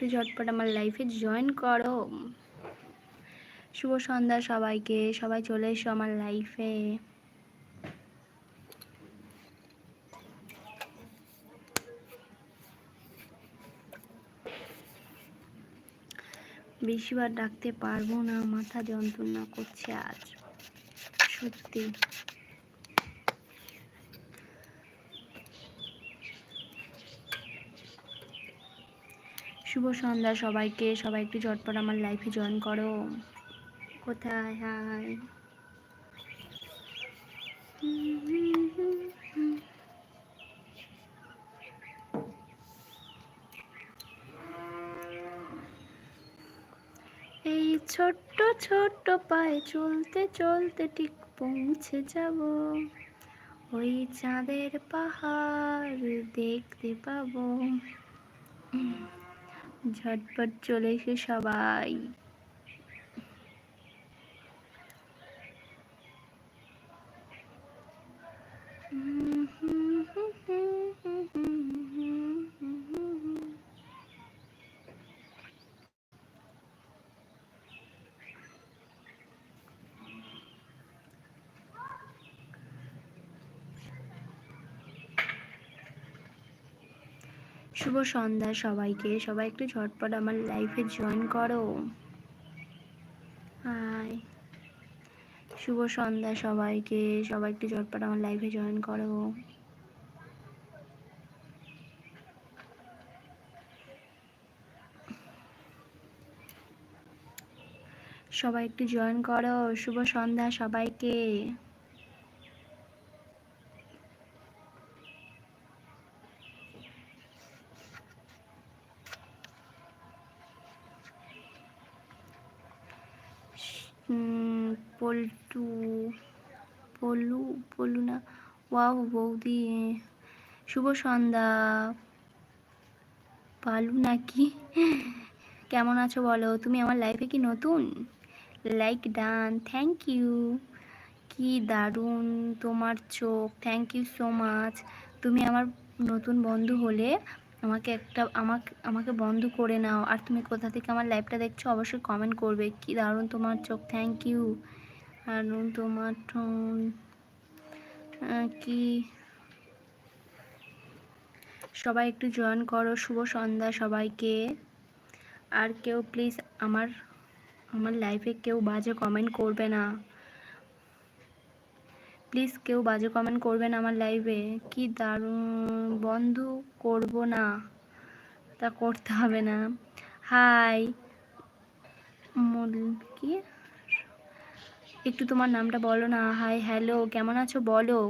একটু ঝটপট আমার লাইফে জয়েন করো। শুভ সন্ধ্যা সবাইকে, সবাই চলে এসো আমার লাইফে বেশিবার ডাকতে পারব না, মাথা যন্ত্রণা করছে আজ। সত্যি। শুভ সন্ধ্যা সবাইকে। সবাই একটু ঝটপট আমার লাইফে জয়েন করো। কোথায়? হাই। এই ছোট্ট ছোট্ট পায়ে চলতে চলতে ঠিক পৌঁছে যাব। ওই চাঁদের পাহাড় দেখতে পাবো। ঝটপট চলে এসে সবাই। শুভ সন্ধ্যা সবাইকে। সবাই একটু ঝটপট আমার লাইফে জয়েন করো। হাই শুভ সন্ধ্যা সবাইকে। সবাই একটু ঝটপট আমার লাইফে জয়েন করো। সবাই একটু জয়েন করো। শুভ সন্ধ্যা সবাইকে। ওয়াও বৌদি, শুভ সন্ধ্যা। পালু নাকি? কেমন আছো বলো? তুমি আমার লাইফে কি নতুন? লাইক ডান থ্যাংক ইউ কি দারুণ তোমার চোখ থ্যাংক ইউ সো মাচ তুমি আমার নতুন বন্ধু হলে আমাকে একটা, আমাকে আমাকে বন্ধ করে নাও। আর তুমি কোথা থেকে আমার লাইভটা দেখছ অবশ্যই কমেন্ট করবে। কি দারুণ তোমার চোখ থ্যাংক ইউ আর তোমার কি? সবাই একটু জয়েন করো, শুভ সন্ধ্যা সবাইকে। আর কেউ প্লিজ আমার আমার লাইফে কেউ বাজে কমেন্ট করবে না। প্লিজ কেউ বাজে কমেন্ট করবেন আমার লাইভে কি দারুণ, বন্ধ করব না, তা করতে হবে না। হাই কি? একটু তোমার নামটা বলো না। হাই হ্যালো কেমন আছো বলো।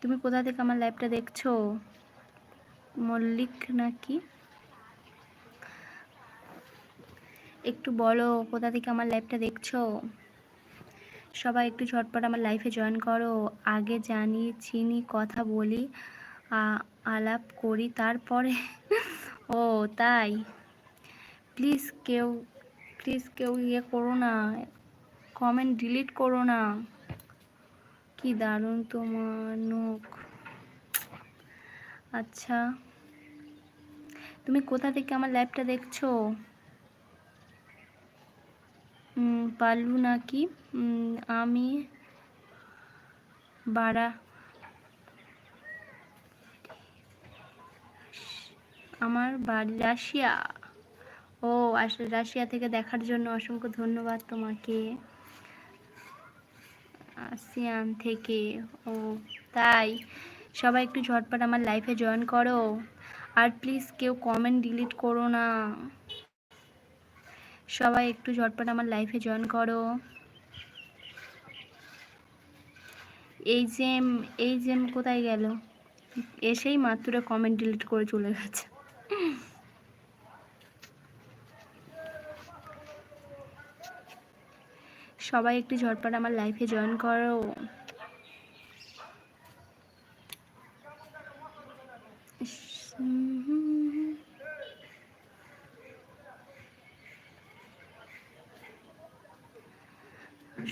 তুমি কোথা থেকে আমার লাইভটা দেখছ? মল্লিক নাকি? একটু বলো, কোথা থেকে আমার লাইভটা দেখছ? সবাই একটু ঝটপট আমার লাইফে জয়েন করো। আগে জানি চিনি, কথা বলি আলাপ করি, তারপরে ও, তাই। প্লিজ কেউ প্লিজ কেউ ইয়ে করো না। কমেন্ট ডিলিট করো না। কি দারুণ তোমার নখ। আচ্ছা তুমি কোথা থেকে আমার লাইভটা দেখছ? পারলু নাকি? আমি বাড়া আমার বাড়ি রাশিয়া। ও, আসলে রাশিয়া থেকে দেখার জন্য অসংখ্য ধন্যবাদ তোমাকে। আসিয়ান থেকে। ও, তাই। সবাই একটু ঝটপট আমার লাইফে জয়েন করো। আর প্লিজ কেউ কমেন্ট ডিলিট করো না। সবাই একটু ঝটপট আমার লাইফে জয়েন করো। এই জেম এই জেম কোথায় গেল? এসেই মাত্র কমেন্ট ডিলিট করে চলে গেছে। সবাই একটু ঝটপট আমার লাইফে জয়েন করো।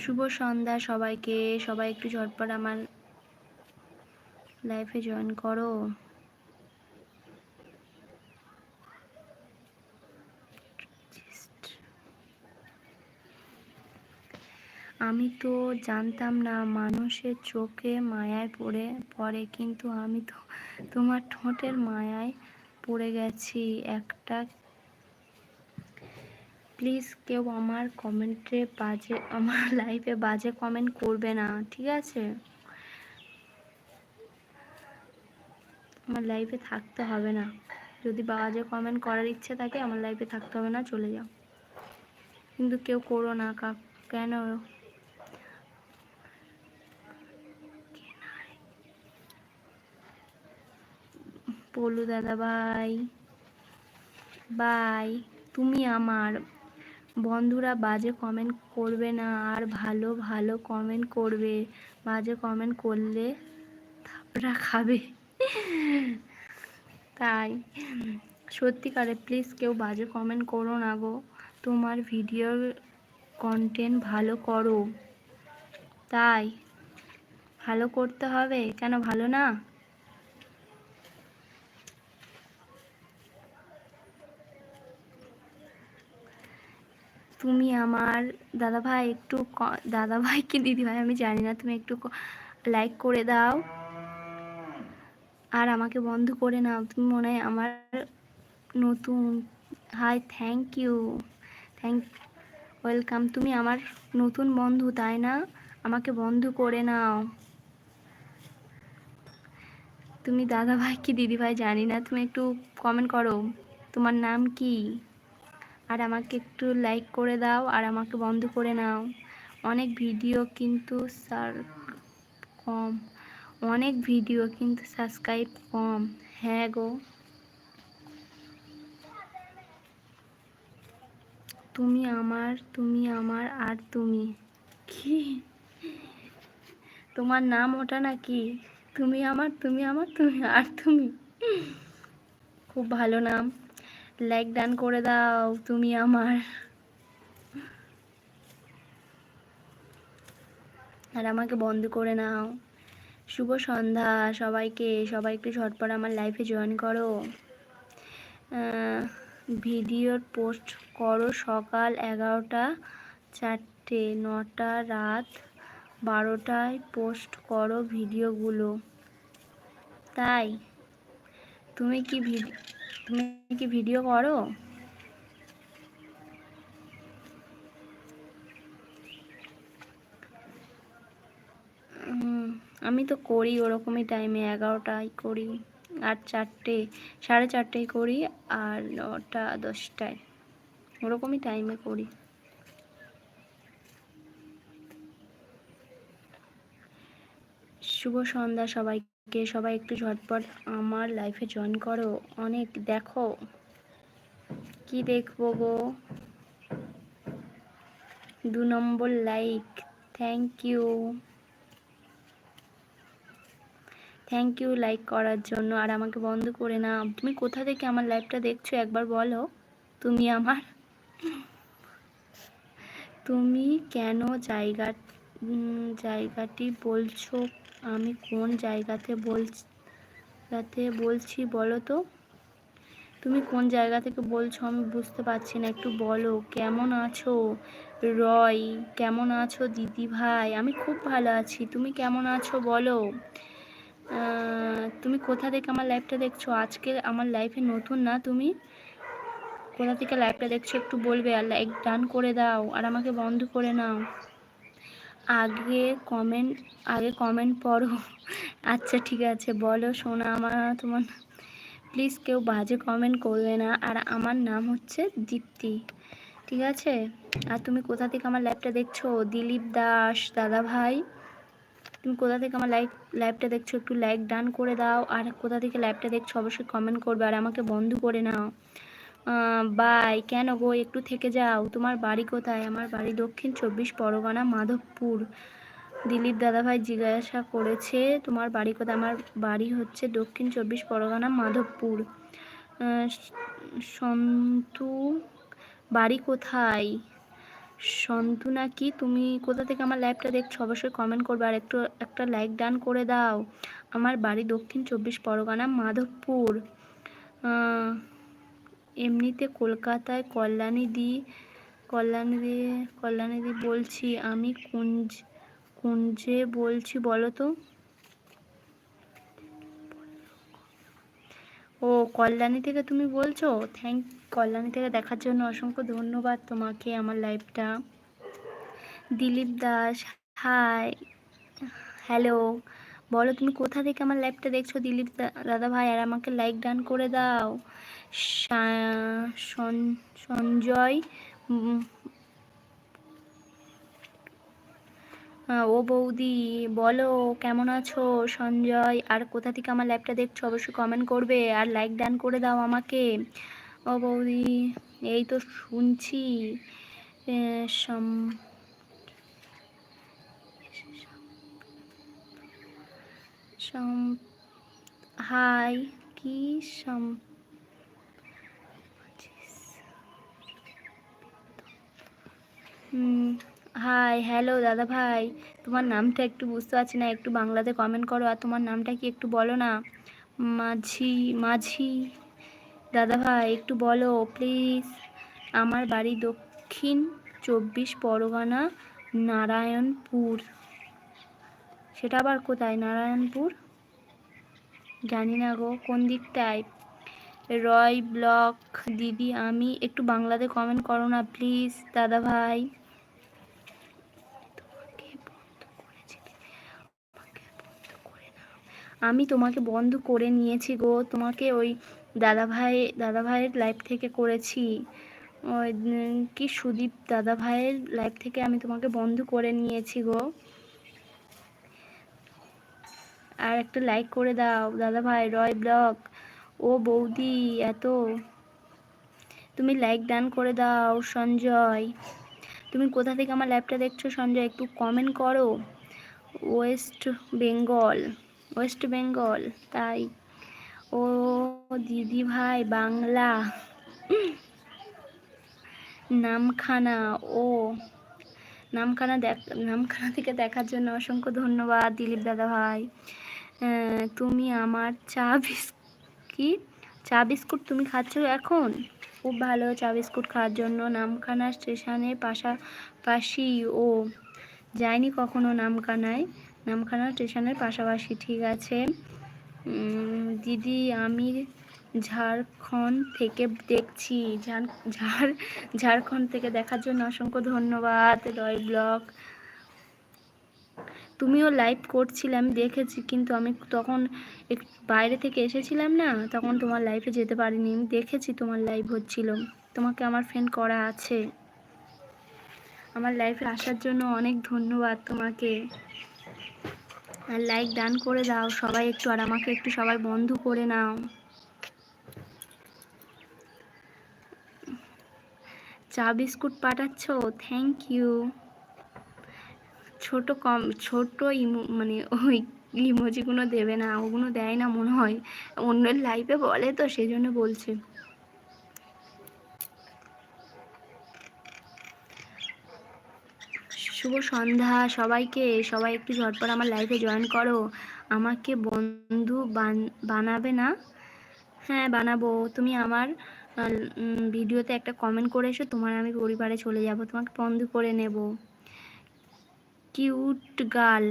শুভ সন্ধ্যা সবাইকে, সবাই একটু ঝটপট আমার লাইফে জয়েন করো। আমি তো জানতাম না মানুষের চোখে মায়ায় পড়ে পড়ে, কিন্তু আমি তো তোমার ঠোঁটের মায়ায় পড়ে গেছি একটা। প্লিজ কেউ আমার কমেন্টে বাজে, আমার লাইফে বাজে কমেন্ট করবে না, ঠিক আছে? আমার লাইফে থাকতে হবে না। যদি বাজে কমেন্ট করার ইচ্ছে থাকে, আমার লাইফে থাকতে হবে না, চলে যাও। কিন্তু কেউ করো না কেন? পলু দাদা ভাই। বাই। তুমি আমার বন্ধুরা বাজে কমেন্ট করবে না, আর ভালো ভালো কমেন্ট করবে। বাজে কমেন্ট করলে থাপড়া খাবে। তাই। সত্যিকারে প্লিজ কেউ বাজে কমেন্ট করো না গো। তোমার ভিডিওর কন্টেন্ট ভালো করো। তাই। ভালো করতে হবে। কেন ভালো না? তুমি আমার দাদা ভাই একটু দাদা ভাই কি দিদি ভাই আমি জানি না, তুমি একটু লাইক করে দাও। আর আমাকে বন্ধ করে নাও। তুমি মনে হয় আমার নতুন hi thank you thank welcome তুমি আমার নতুন বন্ধু, তাই না? আমাকে বন্ধ করে নাও। তুমি দাদা ভাই কি দিদি ভাই জানি না, তুমি একটু কমেন্ট করো। তোমার নাম কি? আর আমাকে একটু লাইক করে দাও আর আমাকে বন্ধ করে নাও। অনেক ভিডিও কিন্তু সার কম। অনেক ভিডিও কিন্তু সাবস্ক্রাইব কম। হ্যাঁ গো। তুমি আমার তুমি আমার আর তুমি। কি? তোমার নাম ওটা নাকি? তুমি আমার তুমি আমার, তুমি আর তুমি। খুব ভালো নাম। লাইক ডান করে দাও, তুমি আমার। আর আমাকে বন্ধ করে নাও। শুভ সন্ধ্যা সবাইকে, সবাই একটু ঝটপট আমার লাইফে জয়েন করো। ভিডিওর পোস্ট করো সকাল এগারোটা চারটে, নটা রাত বারোটায় পোস্ট করো ভিডিওগুলো তাই, তুমি কি ভিডিও তুমি কি ভিডিও করো? আমি তো করি ওরকমই টাইমে এগারোটায় করি, আর চারটে, সাড়ে চারটেয় করি আর নটা, দশটায়। ওরকমই টাইমে করি। শুভ সন্ধ্যা সবাইকে সবাই একটু ঝটপট আমার লাইফে জয়েন করো। অনেক দেখো। কি দেখব গো? দু নম্বর like thank you thank you like করার জন্য। আর আমাকে বন্ধ করে না তুমি কোথা থেকে আমার লাইভটা দেখছ? একবার বলো। তুমি আমার তুমি কেন জায়গা জায়গাটি বলছো আমি কোন জায়গাতে বলতে বলছি বলো তো? তুমি কোন জায়গা থেকে বলছো আমি বুঝতে পারছি না, একটু বলো। কেমন আছো? রয়, কেমন আছো দিদি ভাই? আমি খুব ভালো আছি। তুমি কেমন আছো বলো? তুমি কোথা থেকে আমার লাইফটা দেখছ? আজকে আমার লাইফে নতুন না তুমি? কোথা থেকে লাইফটা দেখছ একটু বলবে। আর লাইক ডান করে দাও, আর আমাকে বন্ধ করে নাও। আগে কমেন্ট আগে কমেন্ট পড়ো। আচ্ছা ঠিক আছে, বলো শোনা আমার তোমার প্লিজ কেউ বাজে কমেন্ট করবে না। আর আমার নাম হচ্ছে দীপ্তি, ঠিক আছে? আর তুমি কোথা থেকে আমার লাইভটা দেখছ? দিলীপ দাস, দাদা ভাই। তুমি কোথা থেকে আমার লাইভ লাইভটা দেখছ? একটু লাইক ডান করে দাও। আর কোথা থেকে লাইভটা দেখছ? অবশ্যই কমেন্ট করবে। আর আমাকে বন্ধ করে নাও। বাই, কেন গো? একটু থেকে যাও। তোমার বাড়ি কোথায়? আমার বাড়ি দক্ষিণ চব্বিশ পরগনা, মাধবপুর। দিলীপ দাদাভাই জিজ্ঞাসা করেছে, তোমার বাড়ি কোথায়? আমার বাড়ি হচ্ছে দক্ষিণ চব্বিশ পরগনা, মাধবপুর। সন্তু, বাড়ি কোথায়? সন্তু নাকি, তুমি কোথা থেকে আমার লাইভটা দেখছ? অবশ্যই কমেন্ট করবে আর একটু, একটা লাইক ডান করে দাও। আমার বাড়ি দক্ষিণ চব্বিশ পরগনা, মাধবপুর। এমনিতে কলকাতায় কল্যাণী দি কল্যাণীদি কল্যাণীদি বলছি, আমি কুঞ্জ, কুঞ্জে বলছি, বলো তো। ও, কল্যাণী থেকে তুমি বলছো? থ্যাংক কল্যাণী থেকে দেখার জন্য অসংখ্য ধন্যবাদ তোমাকে, আমার লাইফটা দিলীপ দাস হাই হ্যালো বলো তুমি কোথা থেকে আমার লাইভটা দেখছ? দিলীপ দাদা ভাই, আর আমাকে লাইক ডান করে দাও। সঞ্জয় ও বৌদি, বলো, কেমন আছো? সঞ্জয়, আর কোথা থেকে আমার লাইভটা দেখছ? অবশ্যই কমেন্ট করবে, আর লাইক ডান করে দাও আমাকে। ও বৌদি, এই তো শুনছি। হাই, কি সম হাই হ্যালো দাদা ভাই। তোমার নামটা একটু বুঝতে পারছি না, একটু বাংলাতে কমেন্ট করো, আর তোমার নামটা কি একটু বলো না? মাঝি মাঝি, দাদা ভাই, একটু বলো প্লিজ আমার বাড়ি দক্ষিণ চব্বিশ পরগনা, নারায়ণপুর। সেটা আবার কোথায়? নারায়ণপুর? জানি না গো, কোন দিকটায়? রয় ব্লক, দিদি, আমি একটু বাংলাতে কমেন্ট করো না প্লিজ দাদা ভাই। আমি তোমাকে বন্ধ করে নিয়েছি গো। তোমাকে ওই দাদা ভাই দাদা ভাইয়ের লাইফ থেকে করেছি। ওই কি সুদীপ দাদা ভাইয়ের লাইফ থেকে আমি তোমাকে বন্ধ করে নিয়েছি গো। আর একটা লাইক করে দাও। দাদা ভাই রয় ব্লগ। ও বৌদি, এত। তুমি লাইক ডান করে দাও, সঞ্জয়। তুমি কোথা থেকে আমার লাইভটা দেখছ, সঞ্জয়? একটু কমেন্ট করো। ওয়েস্ট বেঙ্গল। ওয়েস্ট বেঙ্গল, তাই ও দিদি ভাই বাংলা, নামখানা, ও নামখানা দেখ, নামখানা থেকে দেখার জন্য অসংখ্য ধন্যবাদ দিলীপ দাদা ভাই তুমি আমার চা বিস্কিট, চা বিস্কুট তুমি খাচ্ছ এখন? খুব ভালো, চা বিস্কুট খাওয়ার জন্য নামখানা স্টেশনের পাশাপাশি, ও যায়নি কখনো নামখানায়? নামখানা স্টেশনের পাশাপাশি, ঠিক আছে? দিদি, আমি ঝাড়খণ্ড থেকে দেখছি। ঝাড়, ঝাড়খণ্ড থেকে দেখার জন্য অসংখ্য ধন্যবাদ, রয় ব্লগ। তুমিও লাইভ করছিলে, আমি দেখেছি, কিন্তু আমি তখন বাইরে থেকে এসেছিলাম না, তখন তোমার লাইভে যেতে পারিনি। দেখেছি তোমার লাইভ হচ্ছিল। তোমাকে আমার ফ্রেন্ড করা আছে। আমার লাইফে আসার জন্য অনেক ধন্যবাদ তোমাকে। আর লাইক ডান করে দাও সবাই একটু, আর আমাকে একটু সবাই বন্ধ করে নাও। চা বিস্কুট পাঠাচ্ছ? থ্যাংক ইউ ছোট কম, ছোট ইমো মানে ওই ইমোজিগুলো দেবে না, ওগুলো দেয় না মনে হয়। অন্যের লাইফে বলে তো সেই জন্য বলছে। শুভ সন্ধ্যা। সবাইকে, সবাই একটু ঝটপট আমার লাইফে জয়েন করো। আমাকে বন্ধু বানাবে না? হ্যাঁ বানাবো। তুমি আমার ভিডিওতে একটা কমেন্ট করে এসো। তোমার আমি পরিবারে চলে যাব। তোমাকে বন্ধু করে নেব। কিউট গার্ল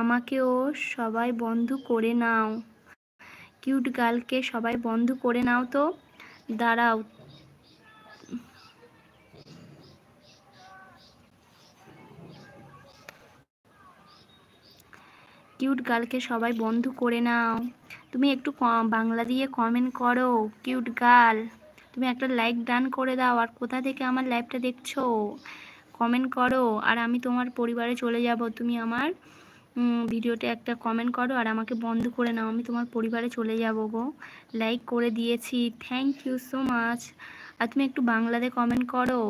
আমাকেও সবাই বন্ধু করে নাও। কিউট গার্লকে সবাই বন্ধু করে নাও তো। দাঁড়াও কিউট গার্লকে সবাই বন্ধু করে নাও। তুমি একটু বাংলা দিয়ে কমেন্ট করো কিউট গার্ল তুমি একটা লাইক ডান করে দাও, আর কোথা থেকে আমার লাইভটা দেখছ? কমেন্ট করো, আর আমি তোমার পরিবারে চলে যাব। তুমি আমার ভিডিওতে একটা কমেন্ট করো, আর আমাকে বন্ধ করে নাও। আমি তোমার পরিবারে চলে যাব গো। লাইক করে দিয়েছি। থ্যাংক ইউ সো মাচ আর তুমি একটু বাংলাতে কমেন্ট করো।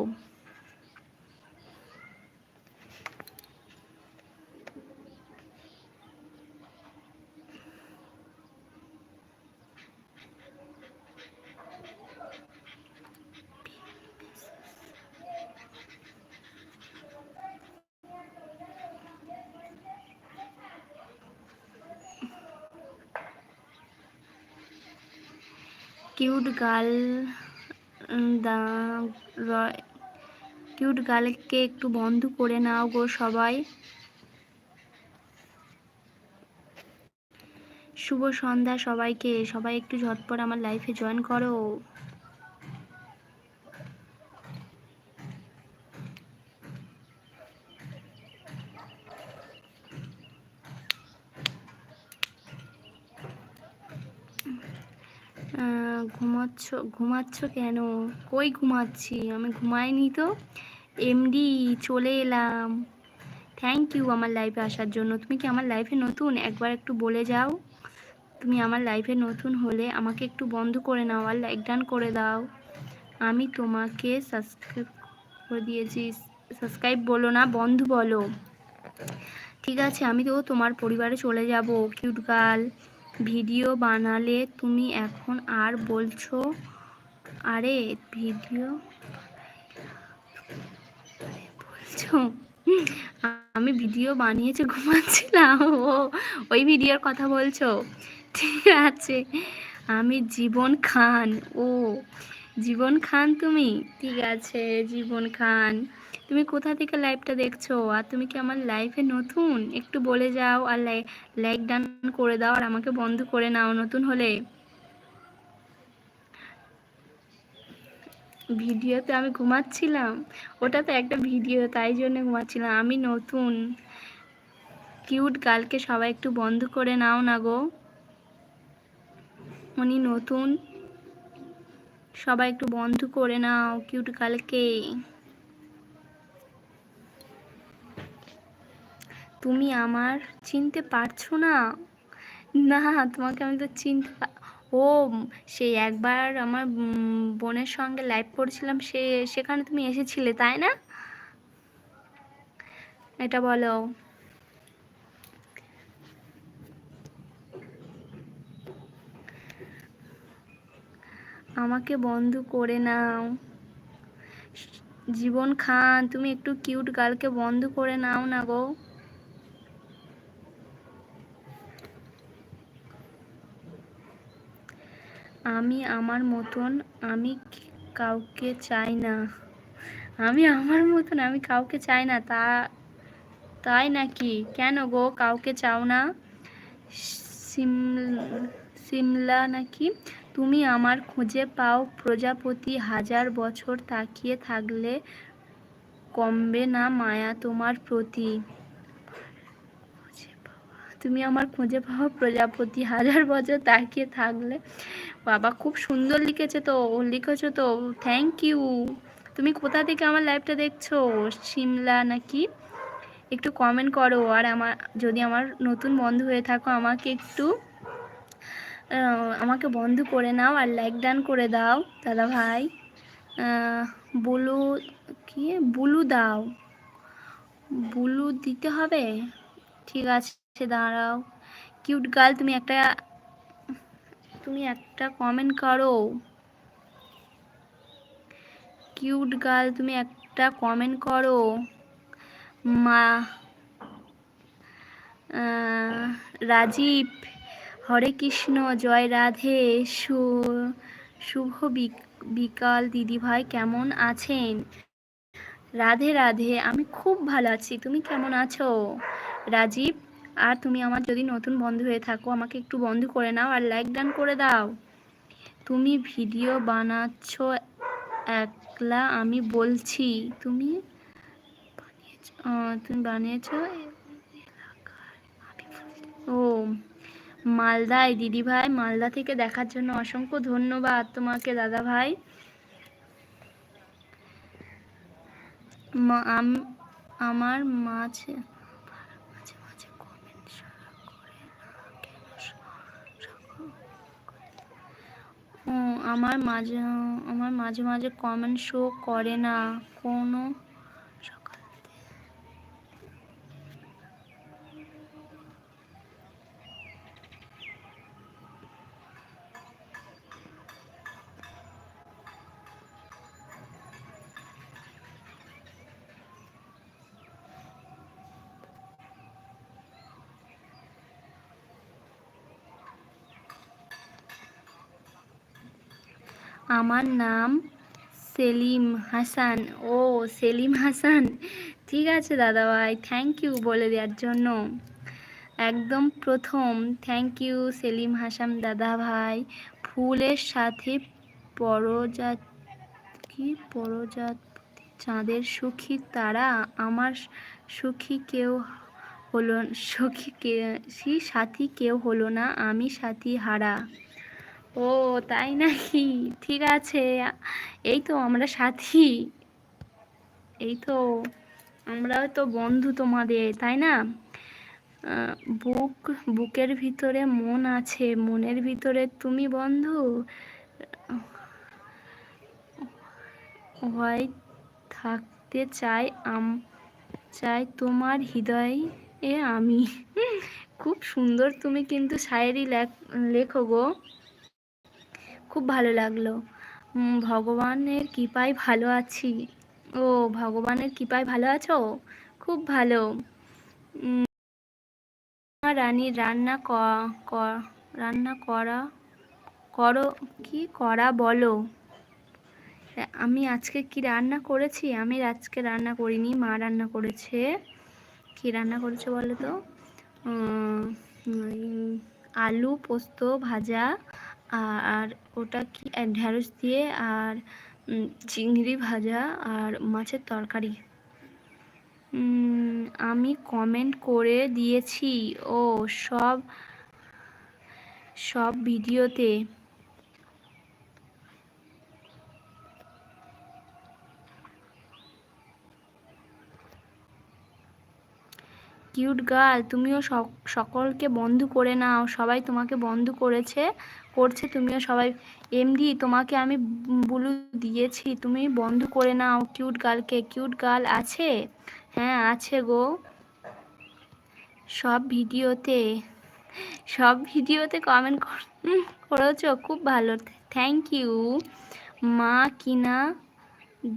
কিউট গার্ল কিউট গার্লকে একটু বন্ধ করে নাও গো সবাই। শুভ সন্ধ্যা সবাইকে। সবাই একটু ঝটপট আমার লাইফে জয়েন করো। ঘুমাচ্ছ ঘুমাচ্ছ কেন? কই ঘুমাচ্ছি? আমি ঘুমাইনি তো। এমডি চলে এলাম। থ্যাংক ইউ আমার লাইফে আসার জন্য। তুমি কি আমার লাইফে নতুন? একবার একটু বলে যাও। তুমি আমার লাইফে নতুন হলে আমাকে একটু বন্ধ করে নাও আর লাইক ডান করে দাও। আমি তোমাকে সাবস্ক্রাইব করে দিয়েছি। সাবস্ক্রাইব বলো না, বন্ধু বলো। ঠিক আছে, আমি তো তোমার পরিবারে চলে যাব কিউট গার্ল ভিডিও বানালে তুমি এখন আর বলছো? আরে, ভিডিও বলছো? আমি ভিডিও বানিয়েছে, ঘুমাচ্ছিলাম। ও, ওই ভিডিওর কথা বলছো? ঠিক আছে। আমি জীবন খান, ও। জীবন খান তুমি? ঠিক আছে, জীবন খান। তুমি কোথা থেকে লাইভটা দেখছ? আর তুমি কি আমার লাইফে নতুন? একটু বলে যাও আর লাইক ডান করে দাও আর আমাকে বন্ধ করে নাও নতুন হলে। ভিডিওতে আমি ঘুমাচ্ছিলাম। ওটা তো একটা ভিডিও, তাই জন্য ঘুমাচ্ছিলাম। আমি নতুন। কিউট গার্লকে সবাই একটু বন্ধ করে নাও না গো। উনি নতুন। সবাই একটু বন্ধ করে নাও কিউট গার্লকে তুমি আমার চিনতে পারছ না? না, তোমাকে আমি তো চিনতে ও, সেই একবার আমার বোনের সঙ্গে লাইভ করছিলাম, সে, সেখানে তুমি এসেছিলে, তাই না? এটা বলো। আমাকে বন্ধ করে নাও। জীবন খান, তুমি একটু কিউট গার্লকে বন্ধ করে নাও না গো। আমি আমার মতন, আমি কাউকে চাই না। আমি আমার মতন, আমি কাউকে চাই না। তা, তাই নাকি? কেন গো? কাউকে চাও না? সিম- সিমলা নাকি? তুমি আমার খুঁজে পাও। প্রজাপতি হাজার বছর তাকিয়ে থাকলে কমবে না মায়া তোমার প্রতি। তুমি আমার খুঁজে পাওয়া প্রজাপতি। হাজার বছর তাকিয়ে থাকলে। বাবা, খুব সুন্দর লিখেছে তো, লিখেছো তো। থ্যাংক ইউ তুমি কোথা থেকে আমার লাইভটা দেখছ? সিমলা নাকি? একটু কমেন্ট করো। আর আমার, যদি আমার নতুন বন্ধু হয়ে থাকো, আমাকে একটু আমাকে বন্ধ করে নাও আর লাইক ডান করে দাও, দাদা ভাই। বুলু, কি? বুলু দাও। বুলু দিতে হবে? ঠিক আছে। দাঁড়াও। কিউট গার্ল তুমি একটা তুমি একটা কমেন্ট করো। কিউট গার্ল তুমি একটা কমেন্ট করো। মা রাজীব, হরে কৃষ্ণ, জয় রাধে সু শুভ বিক- বিকাল। দিদিভাই কেমন আছেন? রাধে রাধে, আমি খুব ভালো আছি। তুমি কেমন আছো? রাজীব? আর তুমি আমার যদি নতুন বন্ধু হয়ে থাকো, আমাকে একটু বন্ধ করে নাও আর লাইক ডান করে দাও। তুমি ভিডিও বানাচ্ছ একলা, আমি বলছি, তুমি তুমি বানিয়েছ ও, মালদায় দিদি ভাই মালদা থেকে দেখার জন্য অসংখ্য ধন্যবাদ তোমাকে দাদা ভাই আমার মাঝে মাঝে মাঝে comment করে না কেন সকল- ও আমার মাঝে আমার মাঝে মাঝে কমেন্ট শো করে না কোনো সকাল আমার নাম সেলিম হাসান। ও, সেলিম হাসান। ঠিক আছে দাদাভাই থ্যাংক ইউ বলে দেওয়ার জন্য। একদম প্রথম থ্যাংক ইউ সেলিম হাসান দাদা ভাই ফুলের সাথে পরজাত, কি? পরজাত চাঁদের সুখী তারা। আমার সুখী কেউ হলো, সুখী সাথী কেউ হলো না, আমি সাথী হারা। ও, তাই নাকি? ঠিক আছে, এই তো আমরা সাথী। এই তো আমরাও তো বন্ধু তোমাদের, তাই না? বুক, বুকের ভিতরে মন আছে, মনের ভিতরে তুমি বন্ধু? হয় থাকতে চাই আম, চাই তোমার হৃদয় এ আমি। খুব সুন্দর তুমি কিন্তু শায়েরি লেখ, লেখো গো। খুব ভালো লাগল। ভগবানের কৃপায় ভালো আছি। ও, ভগবানের কৃপায় ভালো আছো? খুব ভালো। রানী, রান্না রান্না করা, করো, কি করা বলো? আমি আজকে কি রান্না করেছি? আমি আজকে রান্না করিনি, মা রান্না করেছে। কি রান্না করেছে বলো তো? আলু পোস্ত ভাজা। আর ওটা কি ঢ্যাঁড়স দিয়ে আর চিংড়ি ভাজা আর মাছের তরকারি? আমি কমেন্ট করে দিয়েছি। ও, সব সব ভিডিওতে। কিউট গার্ল, তুমিও সকলকে বন্ধ করে নাও। সবাই তোমাকে বন্ধ করেছে। করছে, তুমিও সবাই এমডি তোমাকে আমি বুলু দিয়েছি, তুমি বন্ধ করে নাও কিউট গার্লকে কিউট গার্ল আছে? হ্যাঁ আছে গো। সব ভিডিওতে সব ভিডিওতে কমেন্ট করেছ, খুব ভালো থ্যাংক ইউ মা কিনা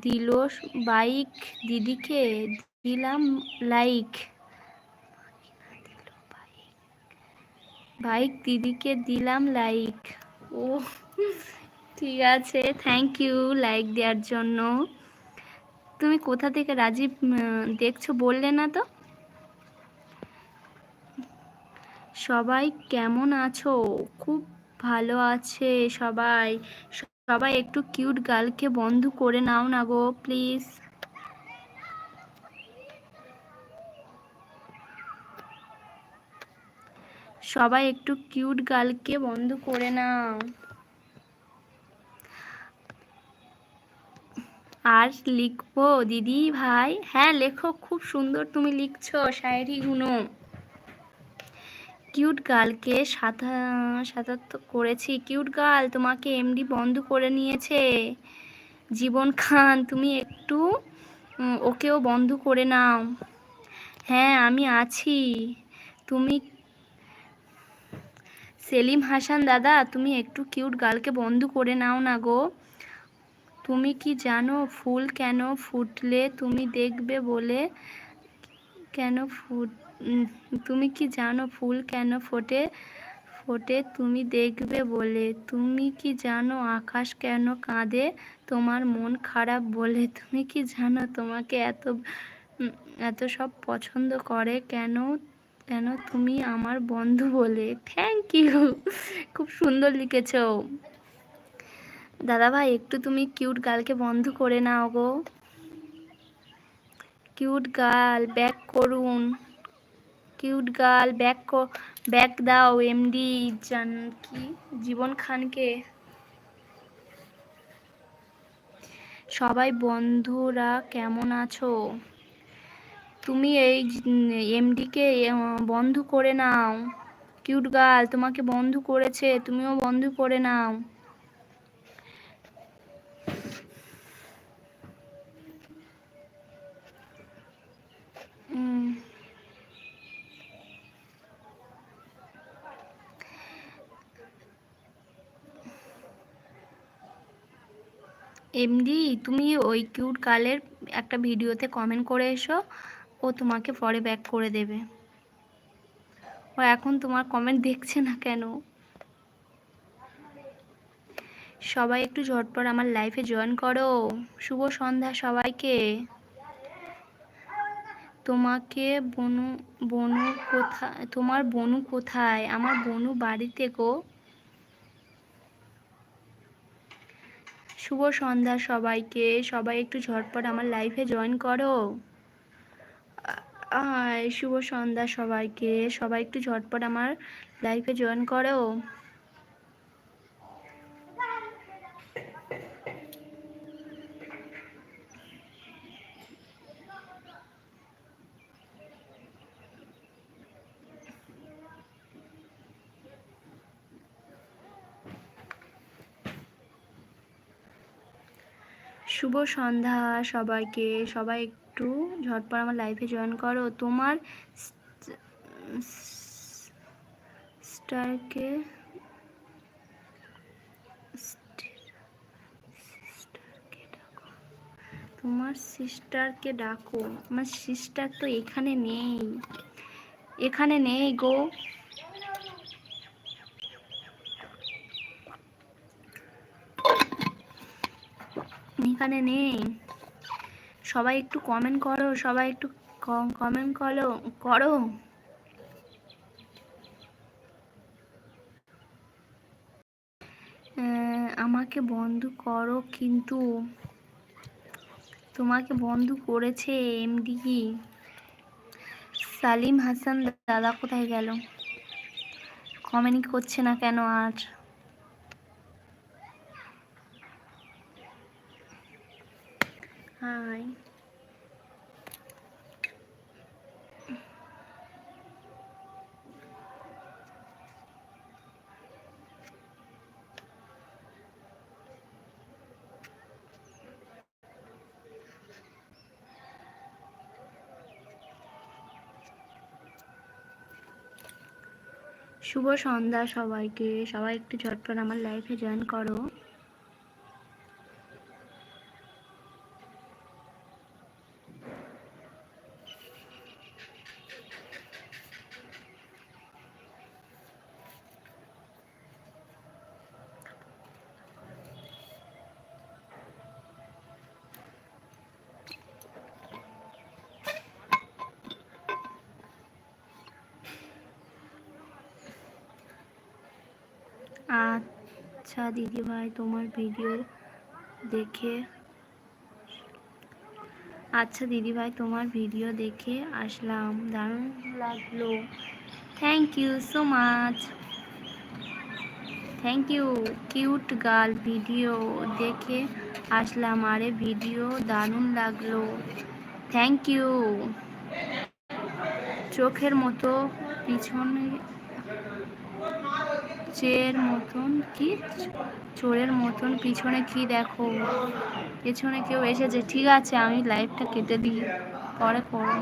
দিল বাইক দিদিকে, দিলাম লাইক বাইক দিদিকে দিলাম লাইক ও ঠিক আছে থ্যাংক ইউ লাইক দেওয়ার জন্য। তুমি কোথা থেকে রাজীব দেখছ বললে না তো? সবাই কেমন আছো? খুব ভালো আছে সবাই। সবাই একটু কিউট গার্লকে বন্ধ করে নাও না গো প্লিজ সবাই একটু কিউট গার্লকে বন্ধ করে নাও। আর লিখব, দিদি ভাই। হ্যাঁ লেখো, খুব সুন্দর তুমি লিখছো শায়েরিগুলো কিউট গার্লকে সাথা সাতাত্ত করেছি। কিউট গার্ল তোমাকে এমডি বন্ধ করে নিয়েছে। জীবন খান, তুমি একটু ওকেও বন্ধ করে নাও। হ্যাঁ আমি আছি। তুমি সেলিম হাসান দাদা, তুমি একটু কিউট গালকে বন্ধ করে নাও না গো। তুমি কি জানো ফুল কেন ফুটলে? তুমি দেখবে বলে কেন ফুট তুমি কি জানো ফুল কেন ফোটে? ফোটে, তুমি দেখবে বলে। তুমি কি জানো আকাশ কেন কাঁদে? তোমার মন খারাপ বলে। তুমি কি জানো তোমাকে এত এত সব পছন্দ করে? কেন কেন তুমি আমার বন্ধু বলে? থ্যাংক ইউ খুব সুন্দর লিখেছ। দাদা ভাই একটু তুমি কিউট গার্লকে বন্ধ করে নাও গো। কিউট গার্ল ব্যাক করুন। কিউট গার্ল ব্যাক ব্যাক দাও এমডি জান, কি? জীবন খানকে। সবাই বন্ধুরা কেমন আছো? তুমি এই এমডিকে বন্ধ করে নাও। কিউট গার্ল, তোমাকে বন্ধ করেছে, তুমিও বন্ধ করে নাও। এমডি তুমি ওই কিউট গার্লের একটা ভিডিওতে কমেন্ট করে এসো। ও তোমাকে পরে ব্যাক করে দেবে। ও এখন তোমার কমেন্ট দেখছে না কেন? সবাই একটু ঝটপট আমার লাইফে জয়েন করো। শুভ সন্ধ্যা সবাইকে। তোমাকে বনু বনু কোথায় তোমার বনু কোথায়? আমার বনু বাড়িতে গো। শুভ সন্ধ্যা সবাইকে। সবাই একটু ঝটপট আমার লাইফে জয়েন করো। শুভ সন্ধ্যা সবাইকে। সবাই একটু ঝটপট আমার লাইফে জয়েন করো। শুভ সন্ধ্যা সবাইকে। সবাই একটু ঝটপট আমার লাইফে জয়েন করো। তোমার স্টারকে তোমার সিস্টারকে ডাকো। আমার সিস্টার তো এখানে নেই। এখানে নেই গো। এখানে নেই। সবাই একটু কমেন্ট করো, সবাই একটু কমেন্ট করো করো। আমাকে বন্ধ করো কিন্তু তোমাকে বন্ধ করেছে এমডি সালিম হাসান দাদা কোথায় গেল? কমেন্ট করছে না কেন আর হাই শুভ সন্ধ্যা সবাইকে। সবাই একটু ঝটপট আমার লাইফে জয়েন করো। আচ্ছা দিদি ভাই, তোমার ভিডিও দেখে আচ্ছা দিদি ভাই, তোমার ভিডিও দেখে আসলাম। দারুণ লাগল। Thank you so much thank you cute girl video দেখে আসলাম। আরে ভিডিও দারুণ লাগল। থ্যাংক ইউ চোখের মতো পিছনে চেয়ের মতন কি? চোরের মতন পিছনে কি দেখো? পেছনে কেউ এসেছে। ঠিক আছে, আমি লাইফটা কেটে দিই। পরে করো